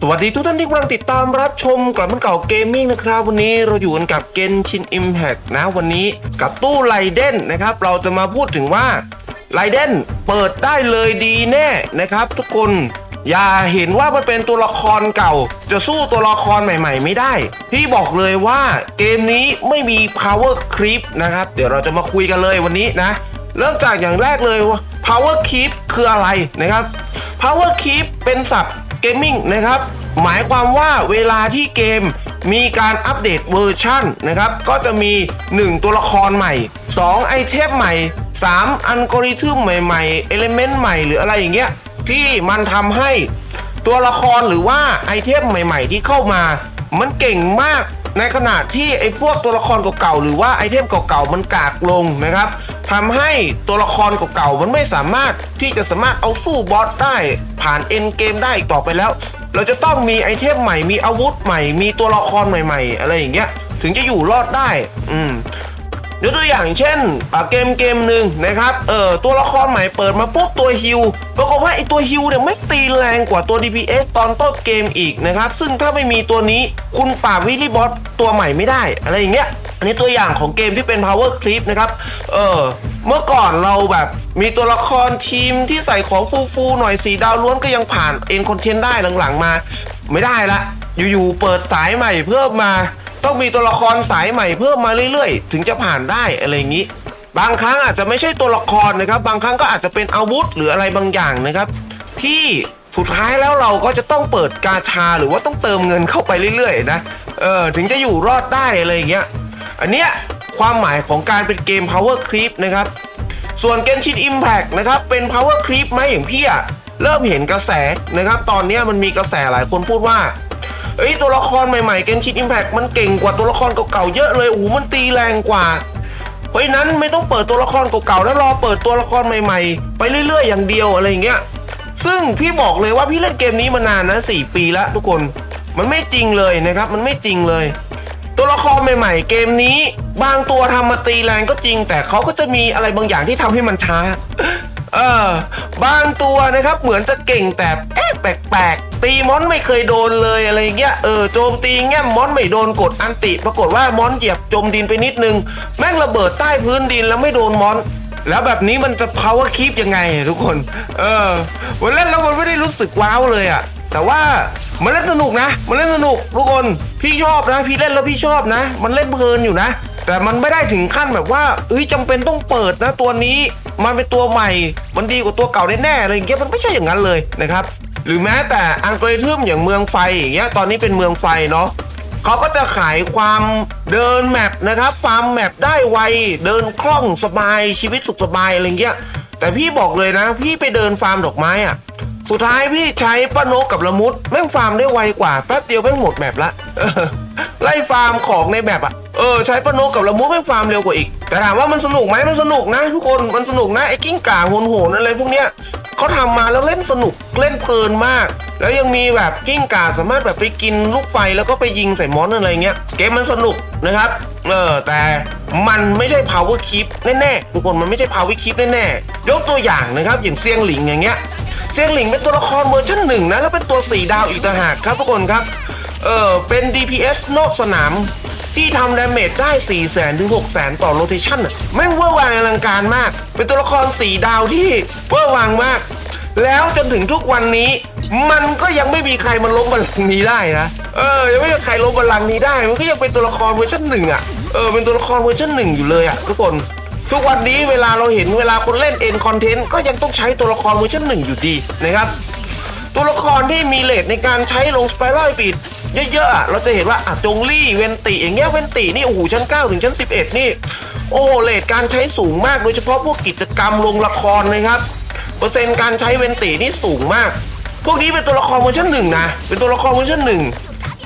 สวัสดีทุกท่านที่กำลังติดตามรับชมกลับมันเก่าเกมมิ่งนะครับ วันนี้เราอยู่กันกับเกนชินอิมแพกนะวันนี้กับตู้ไลเดนนะครับ เราจะมาพูดถึงว่าไลเดนเปิดได้เลยดีแน่นะครับ ทุกคนอย่าเห็นว่ามันเป็นตัวละครเก่า จะสู้ตัวละครใหม่ ๆ ไม่ได้ พี่บอกเลยว่าเกมนี้ไม่มี power creep นะครับ เดี๋ยวเราจะมาคุยกันเลยวันนี้นะ เริ่มจากอย่างแรกเลยว่า power creep คืออะไรนะครับ power creep เป็นศัพท์ เกมมิ่งนะครับ หมายความว่าเวลาที่เกมมีการอัปเดตเวอร์ชันนะครับ ก็จะมี 1 ตัวละครใหม่ 2 ไอเทมใหม่ 3 อัลกอริทึมใหม่ๆ เอลิเมนต์ใหม่หรืออะไรอย่างเงี้ยที่มันทำให้ตัวละครหรือว่าไอเทมใหม่ๆ ที่เข้ามา มันเก่งมากในขณะที่ไอพวกตัวละครเก่าๆหรือว่าไอเทมเก่าๆมันกากลงนะครับ ทำให้ตัวละครเก่าๆมันไม่สามารถที่จะสามารถเอาสู้บอสได้ ผ่านเอ็นเกมได้อีกต่อไปแล้ว เราจะต้องมีไอเทมใหม่มีอาวุธใหม่ มีตัวละครใหม่ ๆ อะไรอย่างเงี้ย ถึงจะอยู่รอดได้ อืม ยกตัวอย่างเช่นอะเกมเกมหนึ่งนะครับเออตัวละครใหม่เปิดมาปุ๊บตัวฮิวปรากฏว่าไอตัวฮิวเนี่ยไม่ตีแรงกว่าตัว DPS ตอนต้นเกมอีกนะครับ ซึ่งถ้าไม่มีตัวนี้คุณปราบวิลลี่บอสตัวใหม่ไม่ได้ อะไรอย่างเงี้ยอันนี้ตัวอย่างของเกมที่เป็น power creep นะครับ เออเมื่อก่อนเราแบบมีตัวละครทีมที่ใส่ของฟูๆหน่อยสีดาวล้วนก็ยังผ่านเอ็นคอนเทนต์ได้หลังๆมา ไม่ได้ละ อยู่ๆเปิดสายใหม่เพิ่มมา ต้องมีตัวละครสายใหม่เพิ่มมาเรื่อยๆ ถึงจะผ่านได้อะไรอย่างนี้ บางครั้งอาจจะไม่ใช่ตัวละครนะครับ บางครั้งก็อาจจะเป็นอาวุธหรืออะไรบางอย่างนะครับ ที่สุดท้ายแล้วเราก็จะต้องเปิดกาชาหรือว่าต้องเติมเงินเข้าไปเรื่อยๆนะเออถึงจะอยู่รอดได้อะไรอย่างเงี้ยอันเนี้ยความหมายของการเป็นเกม power creep นะครับส่วน Genshin Impact นะครับเป็น power creep ไหมอย่างพี่อะเริ่มเห็นกระแสนะครับ ตอนเนี้ยมันมีกระแสหลายคนพูดว่า เอ้ยตัวละครใหม่ๆ Genshin Impact มันเก่งกว่าตัวละครเก่าๆเยอะเลยโอ้โหมันตีแรงกว่าเพราะนั้นไม่ต้องเปิดตัวละครเก่าๆแล้วรอเปิดตัวละครใหม่ๆ ไปเรื่อยๆ อย่างเดียวอะไรอย่างเงี้ยซึ่งพี่บอกเลยว่าพี่เล่นเกมนี้มานานนะ4ปีแล้วทุกคนมันไม่จริงเลยนะครับมันไม่จริงเลย ตัวละครใหม่ ๆ เกมนี้ บางตัวทำมาตีแรงก็จริง แต่เขาก็จะมีอะไรบางอย่างที่ทำให้มันช้าเออบางตัวนะครับเหมือนจะเก่งแต่เอ๊ะแปลกๆตีมอนไม่เคยโดนเลยอะไรเงี้ยเออโจมตีแง่มอนไม่โดนกดอันติ ปรากฏว่ามอนเหยียบจมดินไปนิดนึง แม่งระเบิดใต้พื้นดินแล้วไม่โดนมอน แล้วแบบนี้มันจะ power keep ยังไงทุกคน เออมันเล่นแล้วมันไม่ได้รู้สึกว้าวเลยอะแต่ว่ามันเล่นสนุกนะ มันเล่นสนุกทุกคนพี่ชอบนะ พี่เล่นแล้วพี่ชอบนะ มันเล่นเพลินอยู่นะ แต่มันไม่ได้ถึงขั้นแบบว่าเอ้ยจำเป็นต้องเปิดนะตัวนี้ มันเป็นตัวใหม่ มันดีกว่าตัวเก่าแน่ๆอะไรอย่างเงี้ยมันไม่ใช่อย่างนั้นเลยนะครับ หรือแม้แต่อัลกอริทึมอย่างเมืองไฟอย่างเงี้ยตอนนี้เป็นเมืองไฟเนาะเขาก็จะขายความเดินแมปนะครับฟาร์มแมปได้ไวเดินคล่องสบายชีวิตสุขสบายอะไรเงี้ยแต่พี่บอกเลยนะ พี่ไปเดินฟาร์มดอกไม้อะสุดท้ายพี่ใช้ป้านกกับละมุดแม่งฟาร์มได้ไวกว่าแป๊บเดียวแม่งหมดแมปละไล่ฟาร์มของในแมปอะเออใช้ป้านกกับละมุดแม่งฟาร์มเร็วกว่าอีกแต่ถามว่ามันสนุกไหมมันสนุกนะ ทุกคนมันสนุกนะไอ้กิ้งก่าโหนๆอะไรพวกเนี้ย เขาทำมาแล้วเล่นสนุกเล่นเพลินมาก แล้วยังมีแบบกิ้งก่าสามารถแบบไปกินลูกไฟแล้วก็ไปยิงใส่มอนอะไรเงี้ย เกมมันสนุกนะครับ เออแต่มันไม่ใช่ power keep แน่ๆทุกคนมันไม่ใช่ power keep แน่ๆยกตัวอย่างนะครับอย่างเซียงหลิงอย่างเงี้ยเซียงหลิงเป็นตัวละครเวอร์ชันหนึ่งนะแล้วเป็นตัวสีดาวอีกต่างหากครับทุกคนครับเออเป็น DPS นอกสนาม ที่ทำดาเมจได้4 0 0 0 0ถึง6 0 0 0 0 ต่อโรเทชันอะแม่งเวอร์วางอลังการมาก เป็นตัวละครสีดาวที่เวอร์วางมาก แล้วจนถึงทุกวันนี้ มันก็ยังไม่มีใครมาล้มบัลลังก์นี้ได้นะ เออ ยังไม่มีใครล้มบัลลังก์นี้ได้ มันก็ยังเป็นตัวละครเวอร์ชันหนึ่งอะ เออ เป็นตัวละครเวอร์ชันหนึ่งอยู่เลยอะทุกคนทุกวันนี้เวลาเราเห็นเวลาคนเล่นเอ็นคอนเทนต์ก็ยังต้องใช้ตัวละครเวอร์ชันหนึ่งอยู่ดีนะครับ ตัวละครที่มีเลทในการใช้ลงสไปรัลปิด เยอะๆเราจะเห็นว่าอะจงลี่เวนติอย่างเงี้ยเวนตินี่โอ้โหชั้น 9 ถึงชั้น 11 นี่ โอ้โหเลทการใช้สูงมากโดยเฉพาะพวกกิจกรรมลงละครนะครับ เปอร์เซ็นต์การใช้เวนตินี่สูงมาก พวกนี้เป็นตัวละครเวอร์ชันหนึ่งนะเป็นตัวละครเวอร์ชันหนึ่ง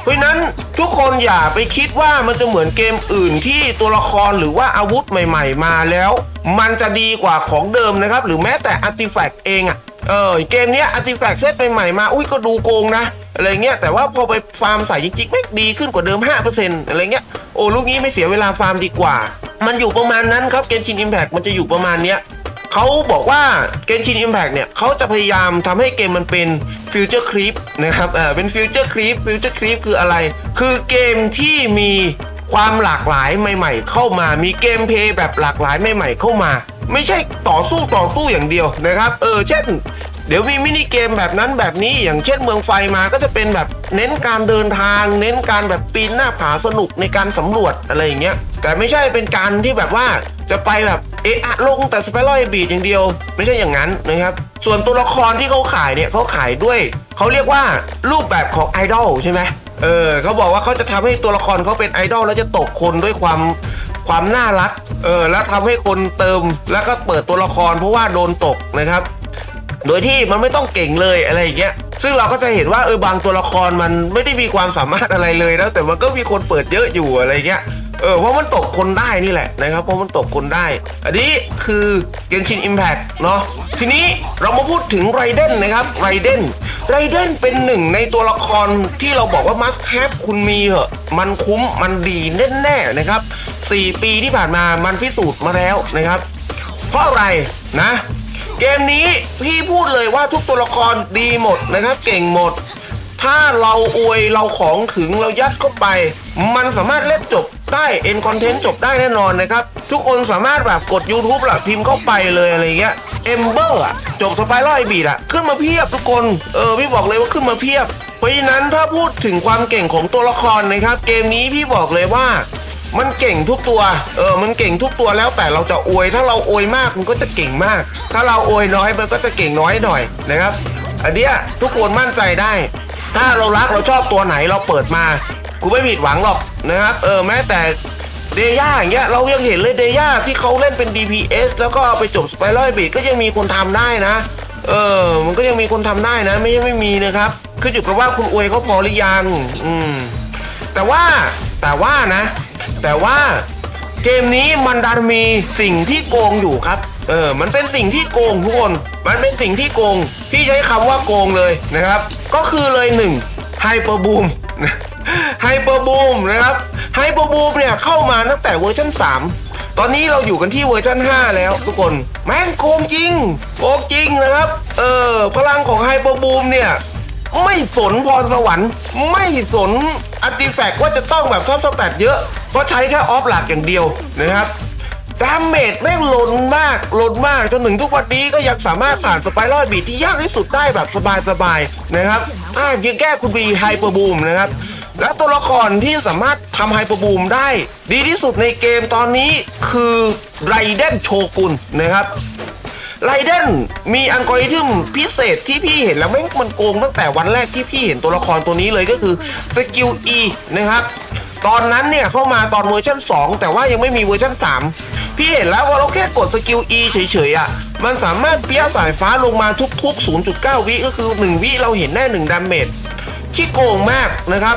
เพราะฉะนั้นทุกคนอย่าไปคิดว่ามันจะเหมือนเกมอื่นที่ตัวละครหรือว่าอาวุธใหม่ ๆ มาแล้ว มันจะดีกว่าของเดิมนะครับ หรือแม้แต่อาร์ติแฟกต์เองอะ เออเกมเนี้ยอาร์ติแฟกต์เซตใหม่มา อุ้ยก็ดูโกงนะอะไรเงี้ยแต่ว่าพอไปฟาร์มใส่จริงๆไม่ดีขึ้นกว่าเดิม 5%อะไรเงี้ยโอ้ลูกนี้ไม่เสียเวลาฟาร์มดีกว่า มันอยู่ประมาณนั้นครับเกมชินอิมแพกมันจะอยู่ประมาณเนี้ยเขาบอกว่าเกนชิน Impact เนี่ยเขาจะพยายามทำให้เกมมันเป็นฟิวเจอร์ครีปนะครับเออเป็นฟิวเจอร์ครีปฟิวเจอร์ครีปคืออะไร คือเกมที่มีความหลากหลายใหม่ ๆ เข้ามามีเกมเพย์แบบหลากหลายใหม่ ๆ เข้ามา ไม่ใช่ต่อสู้ต่อสู้อย่างเดียวนะครับ เออเช่น เดี๋ยวมีมินิเกมแบบนั้นแบบนี้อย่างเช่นเมืองไฟมาก็จะเป็นแบบเน้นการเดินทาง เน้นการแบบปีนหน้าผาสนุกในการสำรวจอะไรอย่างเงี้ยแต่ไม่ใช่เป็นการที่แบบว่าจะไปแบบเอะอะลงแต่สไปรอยบีดอย่างเดียว ไม่ใช่อย่างนั้นนะครับ ส่วนตัวละครที่เขาขายเนี่ยเขาขายด้วยเขาเรียกว่ารูปแบบของไอดอลใช่ไหมเออเขาบอกว่าเขาจะทำให้ตัวละครเขาเป็นไอดอลแล้วจะตกคนด้วยความ ความน่ารัก เออ แล้วทำให้คนเติม แล้วก็เปิดตัวละครเพราะว่าโดนตกนะครับ โดยที่มันไม่ต้องเก่งเลยอะไรอย่างเงี้ย ซึ่งเราก็จะเห็นว่าเออบางตัวละครมันไม่ได้มีความสามารถอะไรเลยนะแต่มันก็มีคนเปิดเยอะอยู่อะไรเงี้ย เออ เพราะมันตกคนได้นี่แหละนะครับ เพราะมันตกคนได้ อันนี้คือเกนชิน Impact เนาะ ทีนี้เรามาพูดถึงไรเดนนะครับไรเดนไรเดนเป็นหนึ่งในตัวละครที่เราบอกว่า must have คุณมีเหอะ มันคุ้ม มันดีแน่ๆนะครับ 4 ปีที่ผ่านมามันพิสูจน์มาแล้วนะครับ เพราะอะไรนะ เกมนี้พี่พูดเลยว่าทุกตัวละครดีหมดนะครับ เก่งหมด ถ้าเราอวยเราของถึงเรายัดเข้าไป มันสามารถเล่นจบได้เอ็นคอนเทนต์จบได้แน่นอนนะครับ ทุกคนสามารถแบบกด YouTube ละพิมพ์เข้าไปเลยอะไรเงี้ยเอมเบอร์อะจบสไปรัลไอบีดอะขึ้นมาเพียบทุกคน เออพี่บอกเลยว่าขึ้นมาเพียบ เพราะฉะนั้นถ้าพูดถึงความเก่งของตัวละครนะครับ เกมนี้พี่บอกเลยว่า มันเก่งทุกตัว เออ มันเก่งทุกตัวแล้วแต่เราจะอวย ถ้าเราอวยมากมันก็จะเก่งมาก ถ้าเราอวยน้อยมันก็จะเก่งน้อยหน่อยนะครับ อันเนี้ยทุกคนมั่นใจได้ ถ้าเรารักเราชอบตัวไหนเราเปิดมา กูไม่ผิดหวังหรอกนะครับ เออ แม้แต่เดย่าอย่างเงี้ยเรายังเห็นเลยเดย่าที่เขาเล่นเป็น DPS แล้วก็ไปจบสไปรัลบีก็ยังมีคนทำได้นะ เออ มันก็ยังมีคนทำได้นะ ไม่ใช่ไม่มีนะครับขึ้นอยู่กับว่าคุณอวยเขาพอหรือยัง อืม แต่ว่าแต่ว่านะ แต่ว่าเกมนี้มันดันมีสิ่งที่โกงอยู่ครับ เออ มันเป็นสิ่งที่โกงทุกคน มันเป็นสิ่งที่โกง พี่ใช้คำว่าโกงเลยนะครับ ก็คือเลยหนึ่งไฮเปอร์บูมไฮเปอร์บูมนะครับ ไฮเปอร์บูมเนี่ยเข้ามาตั้งแต่เวอร์ชัน3 ตอนนี้เราอยู่กันที่เวอร์ชัน5 แล้วทุกคน แม่งโกงจริง โกงจริงนะครับ เออ พลังของไฮเปอร์บูมเนี่ยไม่สนพรสวรรค์ ไม่สนอัติแฟกต์ว่าจะต้องแบบชอบสแตทเยอะ เพราะใช้แค่ออฟหลักอย่างเดียวนะครับดาเมจแม่งหล่นมากหล่นมากจนถึงทุกวันนี้ก็ยังสามารถผ่านสไปรัลบีที่ยากที่สุดได้แบบสบายๆนะครับอ่าเพียงแก้คุณบีไฮเปอร์บูมนะครับ และตัวละครที่สามารถทำไฮเปอร์บูมได้ ดีที่สุดในเกมตอนนี้คือไรเดนโชกุนนะครับไรเดนมีอัลกอริทึมพิเศษที่พี่เห็นแล้วแม่งมันโกงตั้งแต่วันแรกที่พี่เห็นตัวละครตัวนี้เลยก็คือสกิล E นะครับ ตอนนั้นเนี่ยเข้ามาตอนเวอร์ชัน2 แต่ว่ายังไม่มีเวอร์ชัน3 พี่เห็นแล้วว่าเราแค่กดสกิล E เฉยๆอะ มันสามารถเปี้ยสายฟ้าลงมาทุกๆ 0.9 วิก็คือ 1 วิเราเห็นแน่1ดาเมจที่โกงมากนะครับ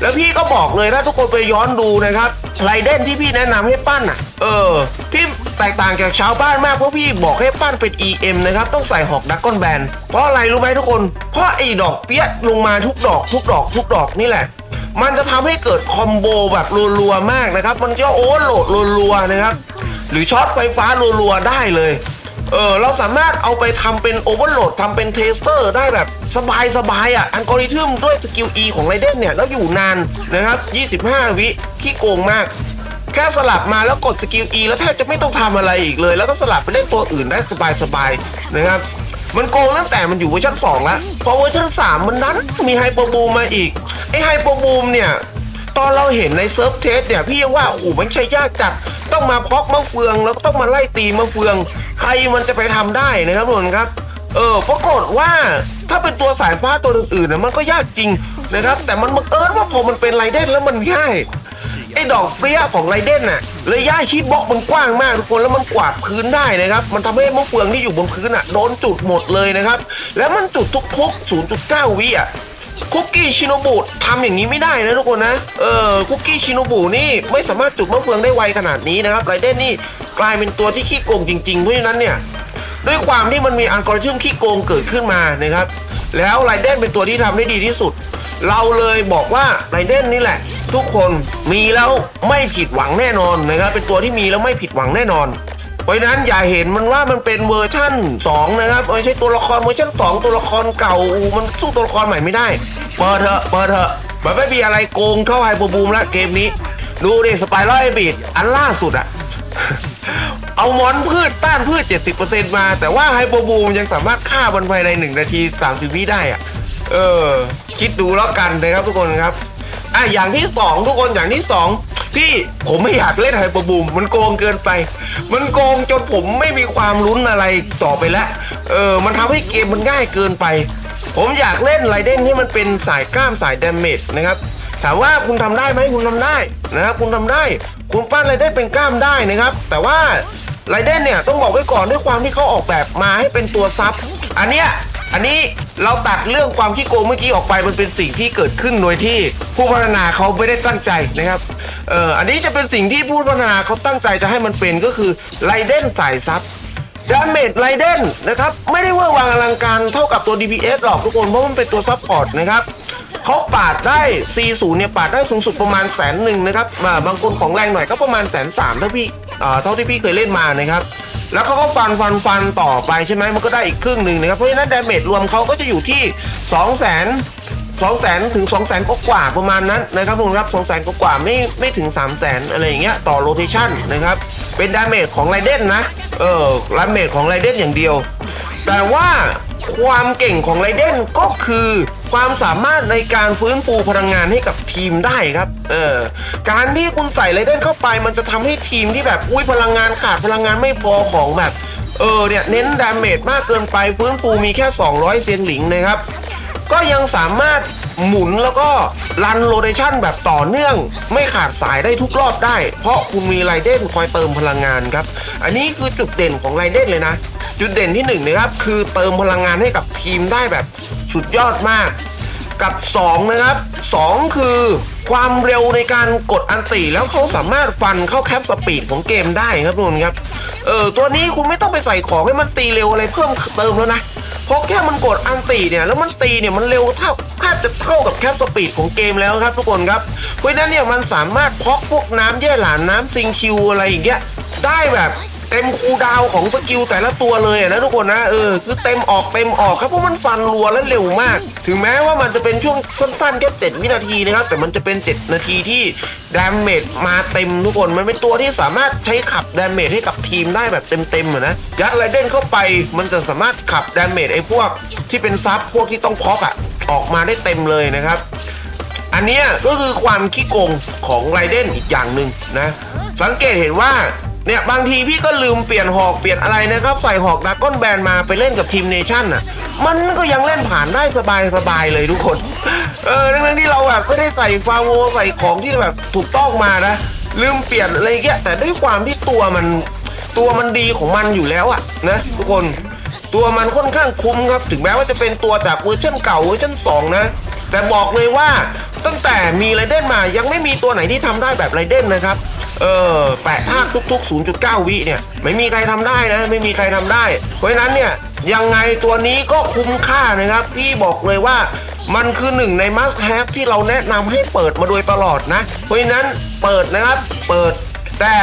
แล้วพี่ก็บอกเลยถ้าทุกคนไปย้อนดูนะครับไรเดนที่พี่แนะนำให้ปั้นอะ เออ พี่แตกต่างจากชาวบ้านมากเพราะพี่บอกให้ปั้นเป็น EM นะครับ ต้องใส่หอกดักก้อนแบน เพราะอะไรรู้ไหมทุกคน เพราะไอ้ดอกเปี้ยลงมาทุกดอก ทุกดอก ทุกดอกนี่แหละ มันจะทำให้เกิดคอมโบแบบรัวๆมากนะครับ มันจะโอเวอร์โหลดรัวๆนะครับ หรือช็อตไฟฟ้ารัวๆได้เลย เออเราสามารถเอาไปทำเป็นโอเวอร์โหลดทำเป็นเทสเตอร์ได้แบบสบายๆอะอัลกอริทึมด้วยสกิล E ของไรเดนเนี่ย แล้วอยู่นานนะครับ 25 วิที่โกงมากแค่สลับมาแล้วกดสกิล E แล้วแทบจะไม่ต้องทำอะไรอีกเลย แล้วก็สลับไปเล่นตัวอื่นได้สบายๆนะครับ มันโกงตั้งแต่มันอยู่เวอร์ชัน2แล้วพอเวอร์ชัน3มันนั้นมีไฮเปอร์บูมมาอีกไอไฮเปอร์บูมเนี่ยตอนเราเห็นในเซิร์ฟเทสเนี่ยพี่ยังว่าโอ้มันใช่ยากจัดต้องมาพอกมะเฟือง แล้วก็ต้องมาไล่ตีมะเฟือง ใครมันจะไปทำได้นะครับทุกคนครับ เออปรากฏว่าถ้าเป็นตัวสายฟ้าตัวอื่นๆนะมันก็ยากจริงนะครับ แต่มันบังเอิญว่าพอมันเป็นไรเดนแล้วมันง่าย ไอ้ดอกเปรี้ยของไรเด้นน่ะเลยย่าชีดบล็อกมันกว้างมากทุกคนแล้วมันกวาดพื้นได้นะครับ มันทำให้มะเฟืองที่อยู่บนพื้นอะโดนจุดหมดเลยนะครับ แล้วมันจุดทุกๆ0.9 วิอะคุกกี้ชิโนบุทำอย่างนี้ไม่ได้นะทุกคนนะ เออคุกกี้ชิโนบุนี่ไม่สามารถจุดมะเฟืองได้ไวขนาดนี้นะครับไรเด้นนี่กลายเป็นตัวที่ขี้โกงจริงๆ เพราะฉะนั้นเนี่ยด้วยความที่มันมีอัลกอริทึมขี้โกงเกิดขึ้นมานะครับ แล้วไรเด้นเป็นตัวที่ทำได้ดีที่สุด เราเลยบอกว่าไรเดนนี่แหละ ทุกคนมีแล้วไม่ผิดหวังแน่นอนนะครับเป็นตัวที่มีแล้วไม่ผิดหวังแน่นอน เพราะนั้นอย่าเห็นมันว่ามันเป็นเวอร์ชั่น 2 นะครับไม่ใช่ตัวละครเวอร์ชั่น 2 ตัวละครเก่ามันสู้ตัวละครใหม่ไม่ได้เปิดเถอะเปิดเถอะมันไม่มีอะไรโกงเท่าไฮโปบูมแล้วเกมนี้ ดูดิสไปรัลไอบีดอันล่าสุดอะเอามอนพืชต้านพืช 70%มา แต่ว่าไฮโปบูมยังสามารถฆ่ามันภายใน 1 นาที 30 วิได้อะ เออ คิดดูแล้วกันนะครับทุกคนครับอะอย่างที่2ทุกคนอย่างที่2พี่ผมไม่อยากเล่นไฮโปรบูมมันโกงเกินไป มันโกงจนผมไม่มีความลุ้นอะไรต่อไปแล้วเออ มันทำให้เกมมันง่ายเกินไป ผมอยากเล่นไรเด้นที่มันเป็นสายกล้ามสายดาเมจนะครับถามว่าคุณทำได้ไหมคุณทำได้นะครับคุณทำได้ คุณปั้นไรเด้นเป็นกล้ามได้นะครับ แต่ว่าไรเด้นเนี่ยต้องบอกไว้ก่อนด้วยความที่เขาออกแบบมาให้เป็นตัวซับอันเนี้ย อันนี้เราตัดเรื่องความขี้โกงเมื่อกี้ออกไปมันเป็นสิ่งที่เกิดขึ้นโดยที่ผู้พัฒนาเขาไม่ได้ตั้งใจนะครับเอออันนี้จะเป็นสิ่งที่ผู้พัฒนาเขาตั้งใจจะให้มันเป็นก็คือไรเด้นสายซับดาเมจไรเดนนะครับไม่ได้เวอร์วางอลังการเท่ากับตัว DPS หรอกทุกคนเพราะมันเป็นตัวซับพอร์ตนะครับเขาปาดได้ C0 เนี่ยปาดได้สูงสุดประมาณแสนหนึ่งนะครับบางคนของแรงหน่อยก็ประมาณแสนสามเท่าพี่เท่าที่พี่เคยเล่นมานะครับ แล้วเขาก็ฟันฟันฟันต่อไปใช่ไหมมันก็ได้อีกครึ่งหนึ่งนะครับเพราะฉะนั้นดาเมจรวมเขาก็จะอยู่ที่ 2 0 0 0 0 2 0 0 0 0ถึง2 0 0 0 0กว่าประมาณนั้นนะครับผมครับ2 0 0 0 0กว่าไม่ไม่ถึง3 0 0 0 0 0อะไรอย่างเงี้ยต่อโรเทชันนะครับเป็นดาเมจของไรเดนนะเออดาเมจของไรเดนอย่างเดียว แต่ว่าความเก่งของไรเดนก็คือ ความสามารถในการฟื้นฟูพลังงานให้กับทีมได้ครับ เออ การที่คุณใส่ไรเดนเข้าไป มันจะทำให้ทีมที่แบบอุ้ยพลังงานขาดพลังงานไม่พอของแบบ เออเนี่ยเน้นดาเมจมากเกินไปฟื้นฟูมีแค่ 200เซียนหลิงนะครับ ก็ยังสามารถหมุนแล้วก็รันโรเ t ชันแบบต่อเนื่อง ไม่ขาดสายได้ทุกรอบได้ เพราะคุณมีไรเด้นคอยเติมพลังงานครับ อันนี้คือจุดเด่นของไรเด้นเลยนะ จุดเด่นที่1นงนะครับคือเติมพลังงานให้กับทีมได้แบบสุดยอดมาก กับ 2 นะครับ 2 คือความเร็วในการกดอันติแล้วเขาสามารถฟันเข้าแคปสปีดของเกมได้ครับทุกคนครับเออตัวนี้คุณไม่ต้องไปใส่ของให้มันตีเร็วอะไรเพิ่มเติมแล้วนะเพราะแค่มันกดอันตีเนี่ยแล้วมันตีเนี่ยมันเร็วเท่าแทบจะเท่ากับแคปสปีดของเกมแล้วครับทุกคนครับเพราะนั้นเนี่ยมันสามารถพอกพวกน้ำแย่หลานน้ำซิงคิวอะไรอย่างเงี้ยได้แบบ เต็มคูดาวของสกิลแต่ละตัวเลยนะทุกคนนะเออคือเต็มออกเต็มออกครับเพราะมันฟันรัวและเร็วมาก ถึงแม้ว่ามันจะเป็นช่วงสั้นๆแค่7วินาทีนะครับแต่มันจะเป็น 7 นาทีที่ดาเมจมาเต็มทุกคนมันเป็นตัวที่สามารถใช้ขับดาเมจให้กับทีมได้แบบเต็มๆอะนะยัดไรเด้นเข้าไปมันจะสามารถขับดาเมจไอ้พวกที่เป็นซับพวกที่ต้องพอกอะออกมาได้เต็มเลยนะครับอันนี้ก็คือความขี้โกงของไรเด้นอีกอย่างหนึ่งนะสังเกตเห็นว่า เนี่ยบางทีพี่ก็ลืมเปลี่ยนหอกเปลี่ยนอะไรนะครับ ใส่หอกดราก้อนแบนมาไปเล่นกับทีมเนชั่นอะ มันก็ยังเล่นผ่านได้สบายสบายเลยทุกคน เออทั้งที่เราแบบไม่ได้ใส่ฟาโวใส่ของที่แบบถูกต้องมานะ ลืมเปลี่ยนอะไรเงี้ยแต่ด้วยความที่ตัวมันตัวมันดีของมันอยู่แล้วอะนะทุกคนตัวมันค่อนข้างคุ้มครับ ถึงแม้ว่าจะเป็นตัวจากเวอร์ชันเก่าเวอร์ชัน2 นะ แต่บอกเลยว่าตั้งแต่มีไรเดนมายังไม่มีตัวไหนที่ทำได้แบบไรเดนนะครับ เออแปะภาคทุกๆ 0.9 วิเนี่ย ไม่มีใครทำได้นะ ไม่มีใครทำได้ เพราะฉะนั้นเนี่ย ยังไงตัวนี้ก็คุ้มค่านะครับ พี่บอกเลยว่ามันคือหนึ่งใน must have ที่เราแนะนำให้เปิดมาโดยตลอดนะ เพราะฉะนั้นเปิดนะครับเปิดแต่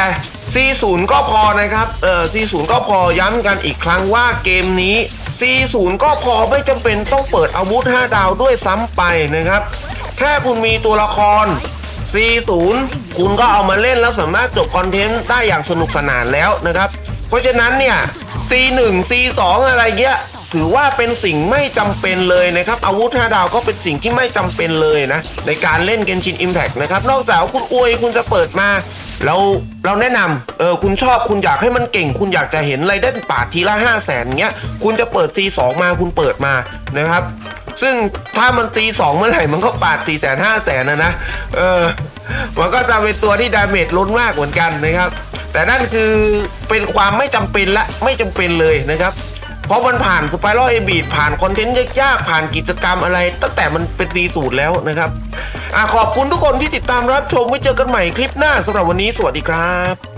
C0 ก็พอนะครับเออ C0 ก็พอย้ำกันอีกครั้งว่าเกมนี้ C0 ก็พอไม่จำเป็นต้องเปิดอาวุธ 5 ดาวด้วยซ้ำไปนะครับ แค่คุณมีตัวละคร C0 คุณก็เอามาเล่นแล้วสามารถจบคอนเทนต์ได้อย่างสนุกสนานแล้วนะครับ เพราะฉะนั้นเนี่ย C1 C2 อะไรเงี้ยถือว่าเป็นสิ่งไม่จำเป็นเลยนะครับ อาวุธ5ดาวก็เป็นสิ่งที่ไม่จำเป็นเลยนะ ในการเล่นเกนชิน Impact นะครับ นอกจากคุณอวยคุณจะเปิดมาเราเราแนะนำเออคุณชอบคุณอยากให้มันเก่ง คุณอยากจะเห็นไรเดนปาดทีละ 5 0 0แสนเงี้ย คุณจะเปิด C2 มาคุณเปิดมานะครับ ซึ่งถ้ามัน C2 เมื่อไหร่มันก็ปาด4 0 0 0 0 0 5แสนนะนะเออมันก็จะเป็นตัวที่ดาเมจล้นมากเหมือนกันนะครับ แต่นั่นคือเป็นความไม่จำเป็นละไม่จำเป็นเลยนะครับ เพราะมันผ่านสไปรัลเอบีดผ่านคอนเทนต์ยากๆผ่านกิจกรรมอะไร ตั้งแต่มันเป็นซีสูตรแล้วนะครับอขอบคุณทุกคนที่ติดตามรับชมไว้เจอกันใหม่คลิปหน้าสำหรับวันนี้สวัสดีครับ